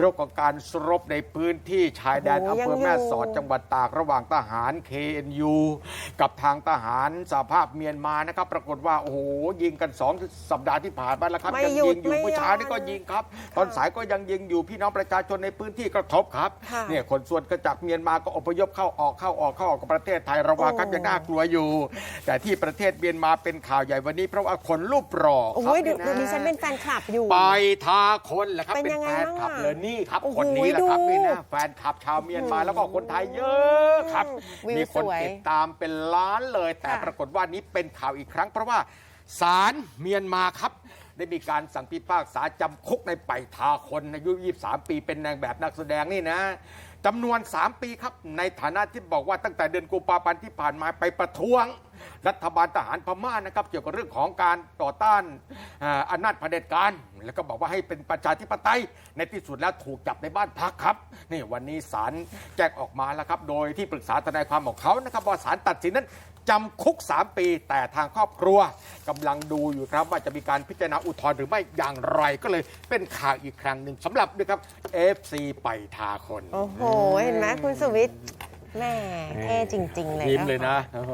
เรื่องของการสรบในพื้นที่ชายแดนโอ้อำยังเภอแม่สอดอยู่จังหวัดตากระหว่างทหาร KNU กับทางทหารสหภาพเมียนมานะครับ ปรากฏว่าโอ้โหยิงกันสองสัปดาห์ที่ผ่านมาแล้วครับไม่ยัหยุยิดอยู่ไม่เมื่อเช้านี่หย่อนก็ยิงครับ ตอนสายก็ยังยิงอยู่พี่น้องประชาชนในพื้นที่กระทบครับค่ะเนี่ยคนส่วนก็จากเมียนมาก็อพยพเข้าออกเข้าออกเข้าออกกับประเทศไทยระวังครับโอ้ยังน่ากลัวอยู่ แต่ที่ประเทศเมียนมาเป็นข่าวใหญ่วันนี้เพราะว่าคนรูปหล่อครับโอ้ยเดี๋ยวะดิฉันเป็นแฟนคลับอยู่ไปทาคนแหละครับเป็นเป็นยังไงแฟนบ้างคลับอะเลยนี่ครับ โอ้โหคนนี้แหละครับดูนี่นะแฟนคลับชาวเมียนมาแล้วก็คนไทยเยอะครับ วิวมีคนสวยติดตามเป็นล้านเลย แต่ค่ะ ปรากฏว่านี้เป็นข่าวอีกครั้ง เพราะว่าศาลเมียนมาครับ ได้มีการสั่งพิพากษาจำคุกในไปทาคนอายุ 23 ปีเป็นนางแบบนักแสดงนี่นะจำนวน 3 ปีครับ ในฐานะที่บอกว่าตั้งแต่เดือนกุมภาพันธ์ที่ผ่านมาไปประท้วง รัฐบาลทหารพม่านะครับเกี่ยวกับเรื่องของการต่อต้านอำนาจเผด็จการ แล้วก็บอกว่าให้เป็นประชาธิปไตยในที่สุดแล้วถูกจับในบ้านพักครับนี่วันนี้ศาลแจ้งออกมาแล้วครับโดยที่ปรึกษาทนายความของเขานะครับว่าศาลตัดสินนั้นจำคุก 3 ปี แต่ทางครอบครัวกำลังดูอยู่ครับ ว่าจะมีการพิจารณาอุทธรณ์หรือไม่อย่างไรก็เลยเป็นข่าวอีกครั้งหนึ่งสำหรับด้วยครับ FC ไปทาคน โอ้โห เห็นไหมคุณสุวิทย์ แหม่เท่จริง ๆ เลยยิ้มเลยนะโอ้โห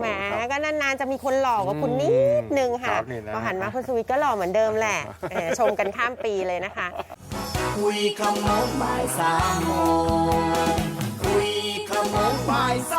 แหมครับก็นานๆจะมีคนหล่อกว่าคุณนิดนึงค่ะครับนี่นะ พอหันมาคุณสุวิทย์ก็หล่อเหมือนเดิมแหละแหมชมกันข้ามปีเลยนะคะ คุยขโมงบ่ายสามโมงคุยขโมงบ่ายส